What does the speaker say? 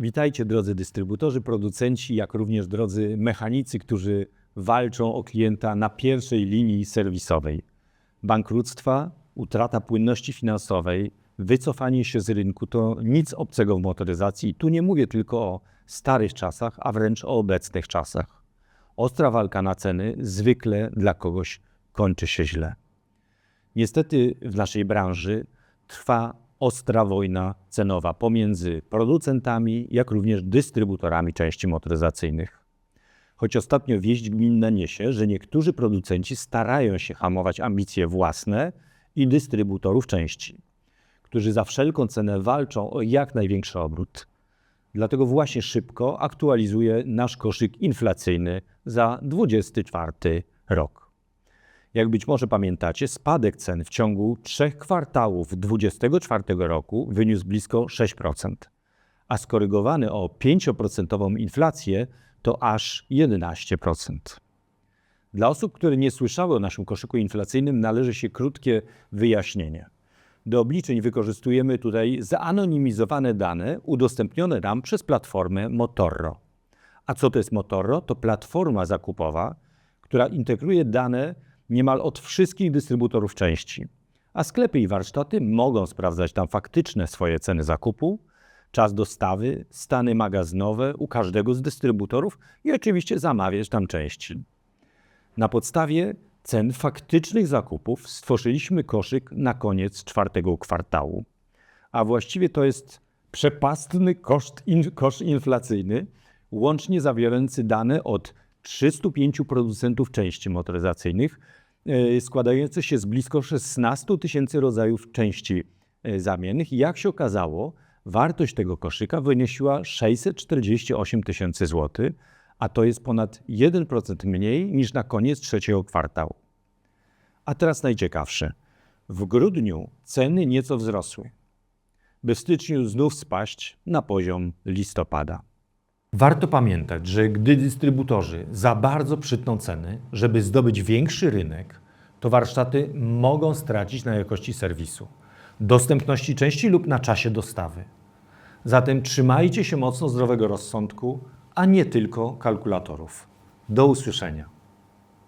Witajcie drodzy dystrybutorzy, producenci, jak również drodzy mechanicy, którzy walczą o klienta na pierwszej linii serwisowej. Bankructwa, utrata płynności finansowej, wycofanie się z rynku to nic obcego w motoryzacji. Tu nie mówię tylko o starych czasach, a wręcz o obecnych czasach. Ostra walka na ceny zwykle dla kogoś kończy się źle. Niestety w naszej branży trwa ostra wojna cenowa pomiędzy producentami, jak również dystrybutorami części motoryzacyjnych. Choć ostatnio wieść gminna niesie, że niektórzy producenci starają się hamować ambicje własne i dystrybutorów części, którzy za wszelką cenę walczą o jak największy obrót. Dlatego właśnie szybko aktualizuję nasz koszyk inflacyjny za 2024 rok. Jak być może pamiętacie, spadek cen w ciągu trzech kwartałów 2024 roku wyniósł blisko 6%, a skorygowany o 5% inflację to aż 11%. Dla osób, które nie słyszały o naszym koszyku inflacyjnym, należy się krótkie wyjaśnienie. Do obliczeń wykorzystujemy tutaj zanonimizowane dane udostępnione nam przez platformę Motorro. A co to jest Motorro? To platforma zakupowa, która integruje dane niemal od wszystkich dystrybutorów części. A sklepy i warsztaty mogą sprawdzać tam faktyczne swoje ceny zakupu, czas dostawy, stany magazynowe u każdego z dystrybutorów i oczywiście zamawiać tam części. Na podstawie cen faktycznych zakupów stworzyliśmy koszyk na koniec czwartego kwartału. A właściwie to jest przepastny koszt in, koszt inflacyjny, łącznie zawierający dane od 305 producentów części motoryzacyjnych, składający się z blisko 16 tysięcy rodzajów części e, zamiennych. Jak się okazało, wartość tego koszyka wynosiła 648 tysięcy złotych, a to jest ponad 1% mniej niż na koniec trzeciego kwartału. A teraz najciekawsze. W grudniu ceny nieco wzrosły, by w styczniu znów spaść na poziom listopada. Warto pamiętać, że gdy dystrybutorzy za bardzo przytną ceny, żeby zdobyć większy rynek, to warsztaty mogą stracić na jakości serwisu, dostępności części lub na czasie dostawy. Zatem trzymajcie się mocno zdrowego rozsądku, a nie tylko kalkulatorów. Do usłyszenia.